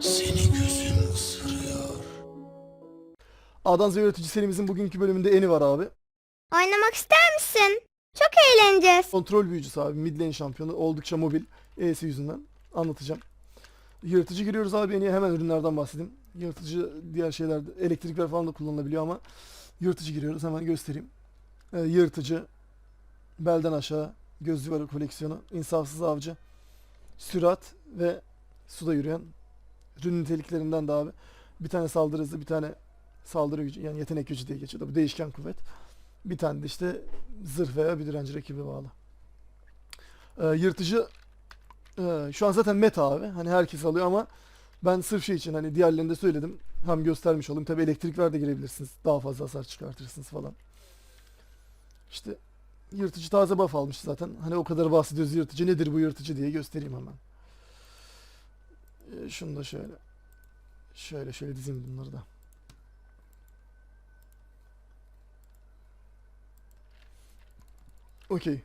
Seni gözüm ısırıyor. A'dan Z'ye öğretici serimizin bugünkü bölümünde Eni var abi. Oynamak ister misin? Çok eğleneceğiz. Kontrol büyücüsü abi. Mid lane şampiyonu. Oldukça mobil. E'si yüzünden. Anlatacağım. Yırtıcı giriyoruz abi. Eni'ye hemen ürünlerden bahsedeyim. Yırtıcı diğer şeyler elektrikler falan da kullanılabiliyor ama yırtıcı giriyoruz. Hemen göstereyim. Ee, yırtıcı belden aşağı göz duvarı koleksiyonu, insafsız avcı, sürat ve suda yürüyen ürün niteliklerinden de abi. Bir tane saldırı hızı, bir tane saldırı gücü yani yetenek gücü diye geçiyor. Bu değişken kuvvet. Bir tane de işte zırh veya bir direnci rakibe bağlı. Ee, yırtıcı e, şu an zaten meta abi. Hani herkes alıyor ama ben sırf şey için hani diğerlerinde söyledim. Hem göstermiş olayım. Tabi elektrikler de girebilirsiniz. Daha fazla hasar çıkartırsınız falan. İşte yırtıcı taze buff almış zaten. Hani o kadar bahsediyoruz yırtıcı. Nedir bu yırtıcı diye göstereyim hemen. Ee, şunu da şöyle. Şöyle şöyle dizeyim bunları da. Okey.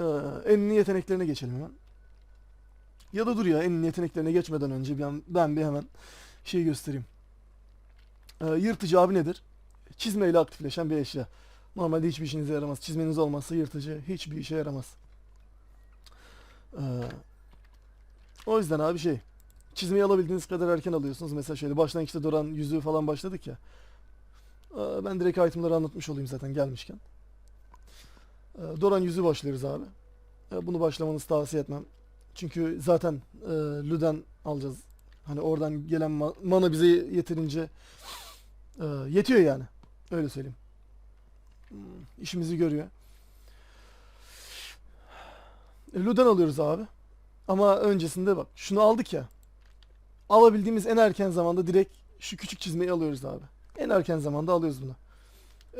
Ee, En'in yeteneklerine geçelim hemen. Ya da dur ya En'in yeteneklerine geçmeden önce ben, ben bir hemen şey göstereyim. Ee, yırtıcı abi nedir? Çizmeyle aktifleşen bir eşya. Normalde hiçbir işinize yaramaz. Çizmeniz olmazsa yırtıcı hiçbir işe yaramaz. Ee, o yüzden abi şey çizmeyi alabildiğiniz kadar erken alıyorsunuz. Mesela şöyle başlangıçta duran yüzüğü falan başladık ya. Ee, ben direkt itemları anlatmış olayım zaten gelmişken. Ee, Doran yüzü başlıyoruz abi. Ee, Bunu başlamanızı tavsiye etmem. Çünkü zaten e, Luden alacağız. Hani oradan gelen ma- mana bize yeterince e, yetiyor yani. Öyle söyleyeyim. Hmm, İşimizi görüyor. E, Luden alıyoruz abi. Ama öncesinde bak şunu aldık ya. Alabildiğimiz en erken zamanda direkt şu küçük çizmeyi alıyoruz abi. En erken zamanda alıyoruz bunu.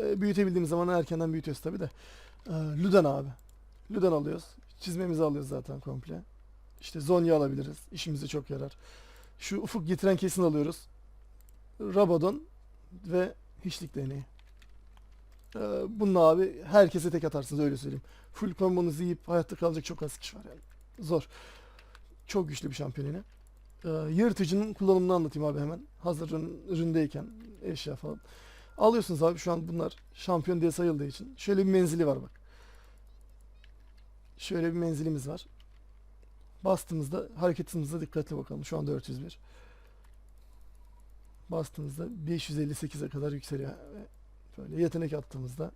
E, büyütebildiğimiz zaman erkenden büyütüyoruz tabi de. Ee, Luden abi. Luden alıyoruz. Çizmemizi alıyoruz zaten komple. İşte Zonya alabiliriz. İşimize çok yarar. Şu ufuk getiren kesin alıyoruz. Rabadon ve hiçlik değneği. Ee, bununla abi herkese tek atarsınız öyle söyleyeyim. Full kombonuzu yiyip hayatta kalacak çok az kişi var yani. Zor. Çok güçlü bir şampiyon. Ee, yırtıcının kullanımını anlatayım abi hemen. Hazır üründeyken eşya falan. Alıyorsunuz abi şu an bunlar şampiyon diye sayıldığı için. Şöyle bir menzili var bak. Şöyle bir menzilimiz var. Bastığımızda hareket hızımıza dikkatli bakalım. Şu anda 401. Bastığımızda 558'e kadar yükseliyor. Böyle yetenek attığımızda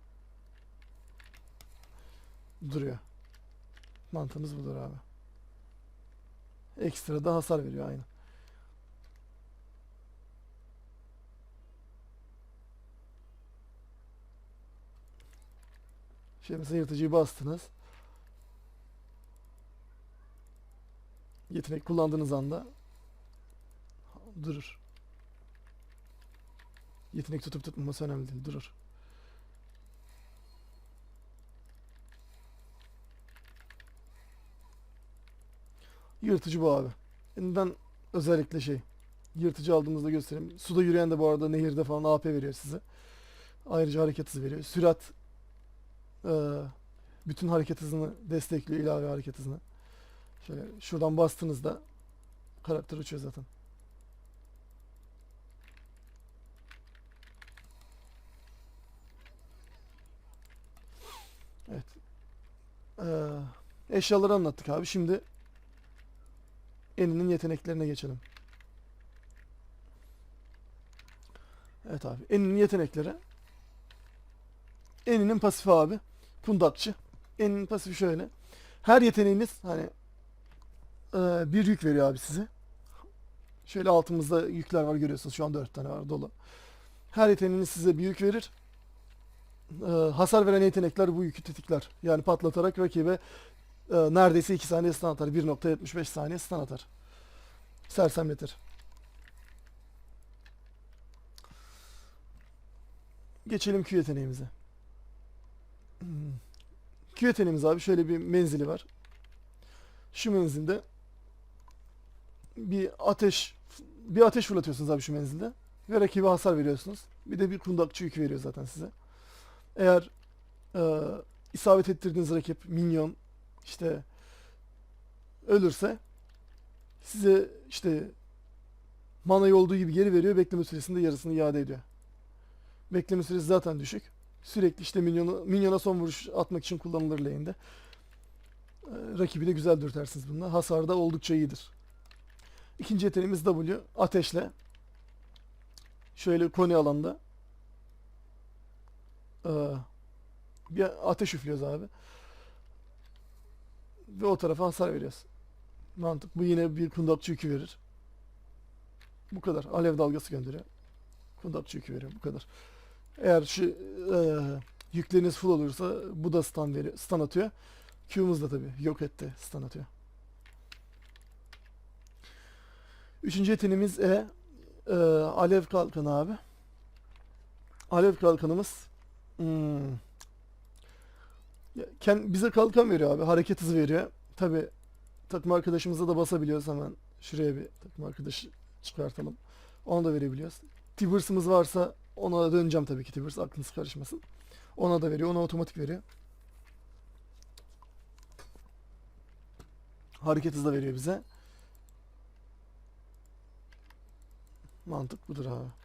duruyor. Mantığımız budur abi. Ekstra da hasar veriyor aynı. Şey mesela yırtıcıyı bastınız. Yetenek kullandığınız anda durur. Yetenek tutup tutmaması önemli değil. Durur. Yırtıcı bu abi. Ben özellikle şey yırtıcı aldığımızda göstereyim. Suda yürüyen de bu arada nehirde falan AP veriyor size. Ayrıca hareket hızı veriyor. Sürat ee, bütün hareket hızını destekliyor ilave hareket hızını. Şöyle şuradan bastığınızda karakter uçuyor zaten. Evet. Ee, eşyaları anlattık abi. Şimdi Eni'nin yeteneklerine geçelim. Evet abi. Eni'nin yetenekleri. Eni'nin pasifi abi. Kundakçı. Eni'nin pasifi şöyle. Her yeteneğiniz hani e, bir yük veriyor abi size. Şöyle altımızda yükler var görüyorsunuz. Şu an 4 tane var dolu. Her yeteneğiniz size bir yük verir. E, hasar veren yetenekler bu yükü tetikler. Yani patlatarak rakibe e, neredeyse 2 saniye stun atar. 1.75 saniye stun atar. Sersemletir. Geçelim Q yeteneğimize. Q yeteneğimiz abi şöyle bir menzili var. Şu menzilde bir ateş bir ateş fırlatıyorsunuz abi şu menzilde ve rakibe hasar veriyorsunuz. Bir de bir kundakçı yükü veriyor zaten size. Eğer e, isabet ettirdiğiniz rakip minyon işte ölürse size işte manayı olduğu gibi geri veriyor. Bekleme süresinde yarısını iade ediyor. Bekleme süresi zaten düşük. Sürekli işte minyonu, minyona son vuruş atmak için kullanılır lane'de. Ee, rakibi de güzel dürtersiniz bununla. Hasar da oldukça iyidir. İkinci yeteneğimiz W. Ateşle. Şöyle koni alanda. Ee, bir ateş üflüyoruz abi. Ve o tarafa hasar veriyoruz. Mantık. Bu yine bir kundakçı yükü verir. Bu kadar. Alev dalgası gönderiyor. Kundakçı yükü veriyor. Bu kadar. Eğer şu e, yükleriniz full olursa bu da stun veriyor. Stun atıyor. Q'muz da tabii yok etti. Stun atıyor. Üçüncü yeteneğimiz E. E, alev kalkanı abi. Alev kalkanımız hmm, ya, ken- bize kalkan veriyor abi. Hareket hızı veriyor. Tabii takım arkadaşımıza da basabiliyoruz hemen. Şuraya bir takım arkadaşı çıkartalım. Onu da verebiliyoruz. Tibers'ımız varsa ona döneceğim tabii ki Tibers. Aklınız karışmasın. Ona da veriyor. Ona otomatik veriyor. Hareket hızı da veriyor bize. Mantık budur abi.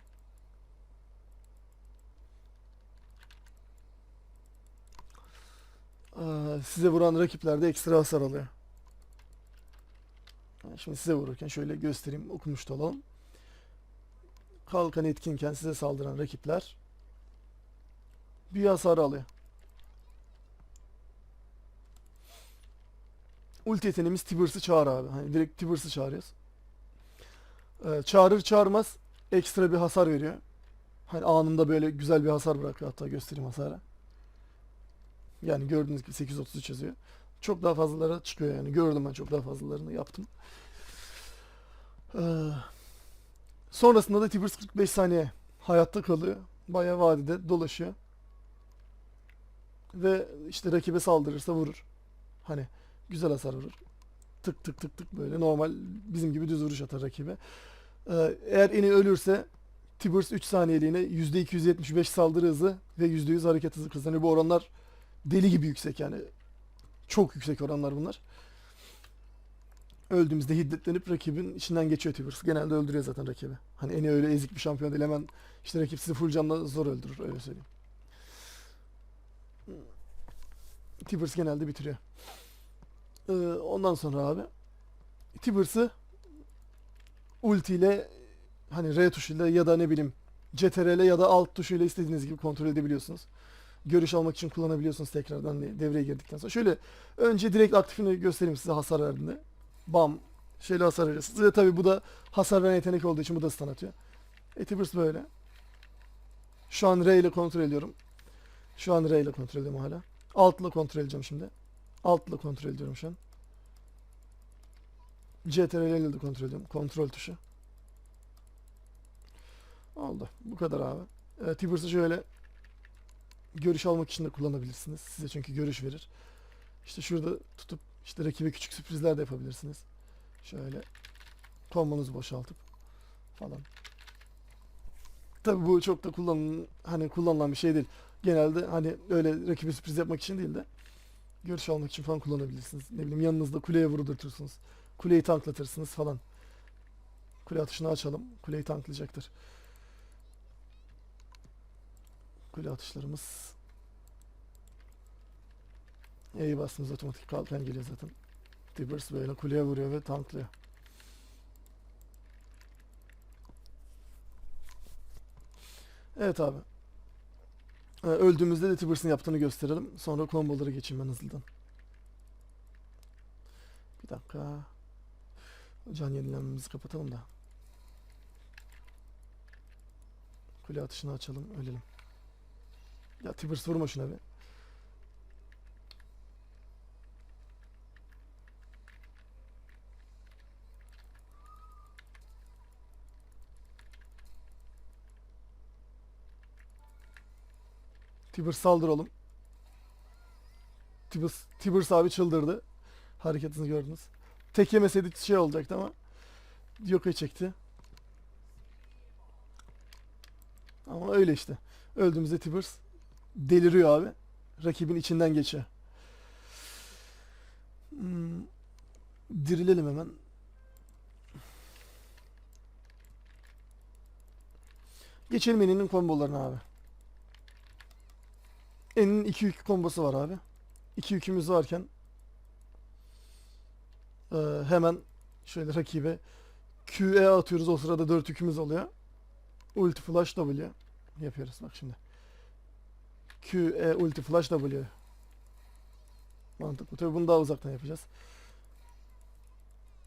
Size vuran rakipler de ekstra hasar alıyor. Şimdi size vururken şöyle göstereyim, okumuş da olalım. Kalkan etkinken size saldıran rakipler bir hasar alıyor. Ulti yeteneğimiz Tibers'ı çağır abi. Hani direkt Tibers'ı çağırıyoruz. Ee, çağırır çağırmaz ekstra bir hasar veriyor. Hani anında böyle güzel bir hasar bırakıyor. Hatta göstereyim hasarı. Yani gördüğünüz gibi 833 yazıyor. Çok daha fazlalara çıkıyor yani. Gördüm ben çok daha fazlalarını yaptım. Ee, sonrasında da Tibers 45 saniye hayatta kalıyor. Bayağı vadide dolaşıyor. Ve işte rakibe saldırırsa vurur. Hani güzel hasar vurur. Tık tık tık tık böyle normal bizim gibi düz vuruş atar rakibe. Ee, eğer eni ölürse Tibers 3 saniyeliğine %275 saldırı hızı ve %100 hareket hızı kazanıyor. Bu oranlar deli gibi yüksek yani. Çok yüksek oranlar bunlar. Öldüğümüzde hiddetlenip rakibin içinden geçiyor Tibers. Genelde öldürüyor zaten rakibi. Hani Eni öyle ezik bir şampiyon değil. Hemen işte rakip sizi full canla zor öldürür öyle söyleyeyim. Tibers genelde bitiriyor. Ee, ondan sonra abi Tibers'ı ultiyle hani R tuşuyla ya da ne bileyim CTRL ya da alt tuşuyla istediğiniz gibi kontrol edebiliyorsunuz. Görüş almak için kullanabiliyorsunuz tekrardan devreye girdikten sonra. Şöyle önce direkt aktifini göstereyim size hasar verdiğinde. Bam. Şöyle hasar veriyorsunuz. Ve tabi bu da hasar veren yetenek olduğu için bu da stun atıyor. E, Tibers böyle. Şu an R ile kontrol ediyorum. Şu an R ile kontrol ediyorum hala. Alt ile kontrol edeceğim şimdi. Alt ile kontrol ediyorum şu an. CTRL ile de kontrol ediyorum. Kontrol tuşu. Oldu. Bu kadar abi. E, Tibers'ı şöyle görüş almak için de kullanabilirsiniz. Size çünkü görüş verir. İşte şurada tutup işte rakibe küçük sürprizler de yapabilirsiniz. Şöyle kombonuzu boşaltıp falan. Tabi bu çok da kullanılan hani kullanılan bir şey değil. Genelde hani öyle rakibe sürpriz yapmak için değil de görüş almak için falan kullanabilirsiniz. Ne bileyim yanınızda kuleye vurdurtursunuz. Kuleyi tanklatırsınız falan. Kule atışını açalım. Kuleyi tanklayacaktır. Kule atışlarımız E'yi bastığınız otomatik kalkan geliyor zaten. Tibbers böyle kuleye vuruyor ve tanklıyor. Evet abi. Ee, öldüğümüzde de Tibbers'ın yaptığını gösterelim. Sonra kombolara geçeyim ben hızlıdan. Bir dakika. Can yenilenmemizi kapatalım da. Kule atışını açalım, ölelim. Ya Tibbers vurma şuna bir. Tibbers saldır oğlum. Tibbers, Tibbers abi çıldırdı. Hareketini gördünüz. Tek yemeseydi şey olacaktı ama Yokai çekti. Ama öyle işte. Öldüğümüzde Tibbers deliriyor abi. Rakibin içinden geçiyor. Hmm. Dirilelim hemen. Geçelim Enin'in kombolarına abi. Enin'in 2-2 kombosu var abi. 2 yükümüz varken e, hemen şöyle rakibe QE atıyoruz. O sırada 4 yükümüz oluyor. Ulti flash W yapıyoruz bak şimdi. QE ulti flash W. Mantıklı. Tabii bunu daha uzaktan yapacağız.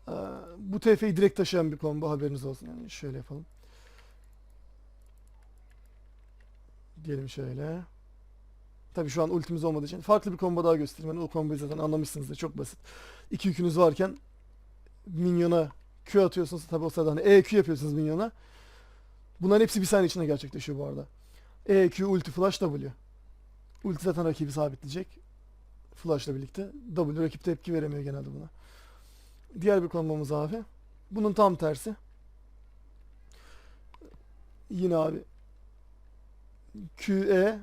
Eee, bu TF'yi direkt taşıyan bir combo haberiniz olsun. Yani şöyle yapalım. Diyelim şöyle. Tabii şu an ultimiz olmadığı için farklı bir combo daha göstereyim. Yani o comboyu zaten anlamışsınızdır. Çok basit. İki yükünüz varken minyona Q atıyorsunuz. Tabii o sırada hani EQ yapıyorsunuz minyona. Bunların hepsi bir saniye içinde gerçekleşiyor bu arada. EQ, ulti, flash, W. Ulti zaten rakibi sabitleyecek. Flash'la birlikte. W rakip tepki veremiyor genelde buna. Diğer bir kombomuz abi. Bunun tam tersi. Yine abi QE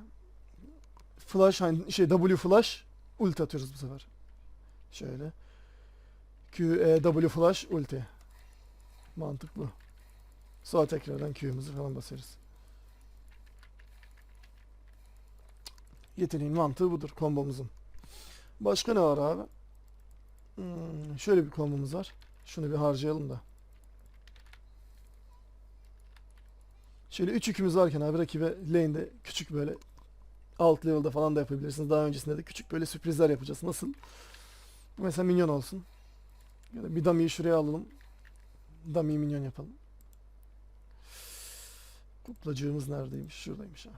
flash hani şey W flash ulti atıyoruz bu sefer. Şöyle. QE W flash ulti. Mantık bu. Sonra tekrardan Q'muzu falan basarız. Yeteneğin mantığı budur kombomuzun. Başka ne var abi? Hmm, şöyle bir kombomuz var. Şunu bir harcayalım da. Şöyle 3 yükümüz varken abi rakibe lane'de küçük böyle alt level'da falan da yapabilirsiniz. Daha öncesinde de küçük böyle sürprizler yapacağız. Nasıl? Mesela minyon olsun. Ya da bir dummy'yi şuraya alalım. Dummy'yi minyon yapalım. Kuplacığımız neredeymiş? Şuradaymış ha.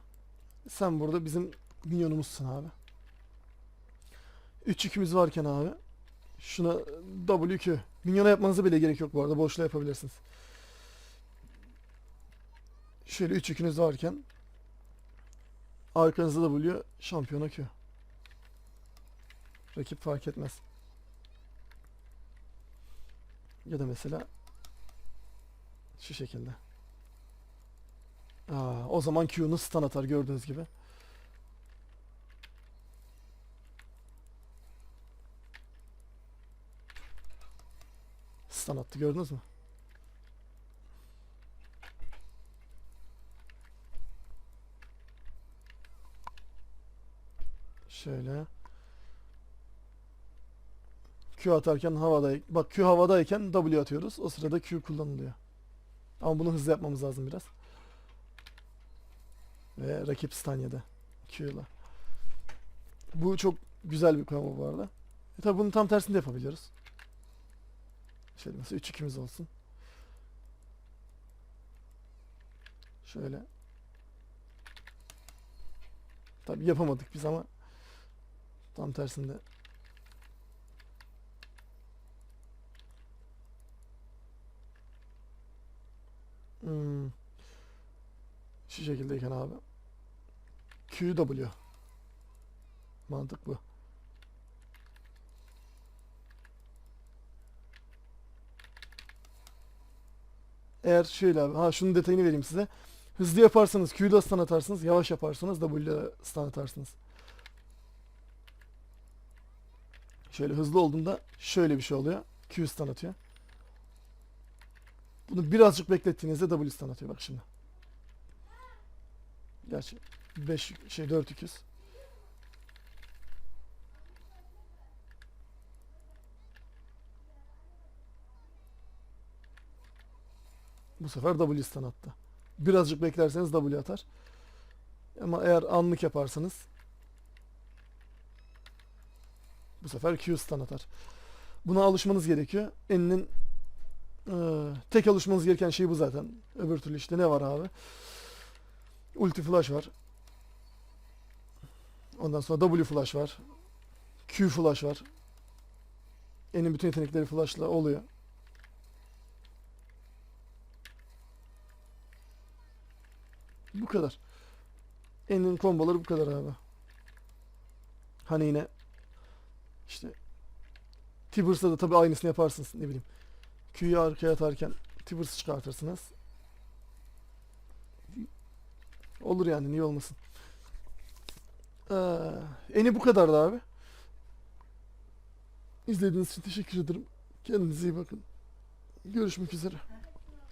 Sen burada bizim minyonumuzsun abi. 3 yükümüz varken abi şuna WQ. Minyona yapmanıza bile gerek yok bu arada. Boşluğa yapabilirsiniz. Şöyle 3 yükünüz varken arkanızda W şampiyona Q. Rakip fark etmez. Ya da mesela şu şekilde. Aa, o zaman Q'nuz stun atar gördüğünüz gibi. Stun attı gördünüz mü? Şöyle. Q atarken havada bak Q havadayken W atıyoruz. O sırada Q kullanılıyor. Ama bunu hızlı yapmamız lazım biraz. Ve rakip stun yedi. Q'la. Bu çok güzel bir combo bu arada. E tabi bunun tam tersini de yapabiliyoruz. Şöyle mesela 3 2'miz olsun. Şöyle. Tabi yapamadık biz ama tam tersinde. Hmm. Şu şekildeyken abi. QW. Mantık bu. Eğer şöyle abi. Ha şunun detayını vereyim size. Hızlı yaparsanız Q'da stun atarsınız. Yavaş yaparsanız W'da stun atarsınız. Şöyle hızlı olduğunda şöyle bir şey oluyor. Q stun atıyor. Bunu birazcık beklettiğinizde W stun atıyor bak şimdi. Gerçi 5 şey 4 200. Bu sefer W stun attı. Birazcık beklerseniz W atar. Ama eğer anlık yaparsanız bu sefer Q atar. Buna alışmanız gerekiyor. Eninin eee, tek alışmanız gereken şey bu zaten. Öbür türlü işte ne var abi? Ulti flash var. Ondan sonra W flash var. Q flash var. Enin bütün yetenekleri flashla oluyor. Bu kadar. Enin komboları bu kadar abi. Hani yine işte Tibers'ta da tabii aynısını yaparsınız ne bileyim. Q'yu arkaya atarken Tibers'ı çıkartırsınız. Olur yani niye olmasın. Ee, eni bu kadardı abi. İzlediğiniz için teşekkür ederim. Kendinize iyi bakın. Görüşmek üzere.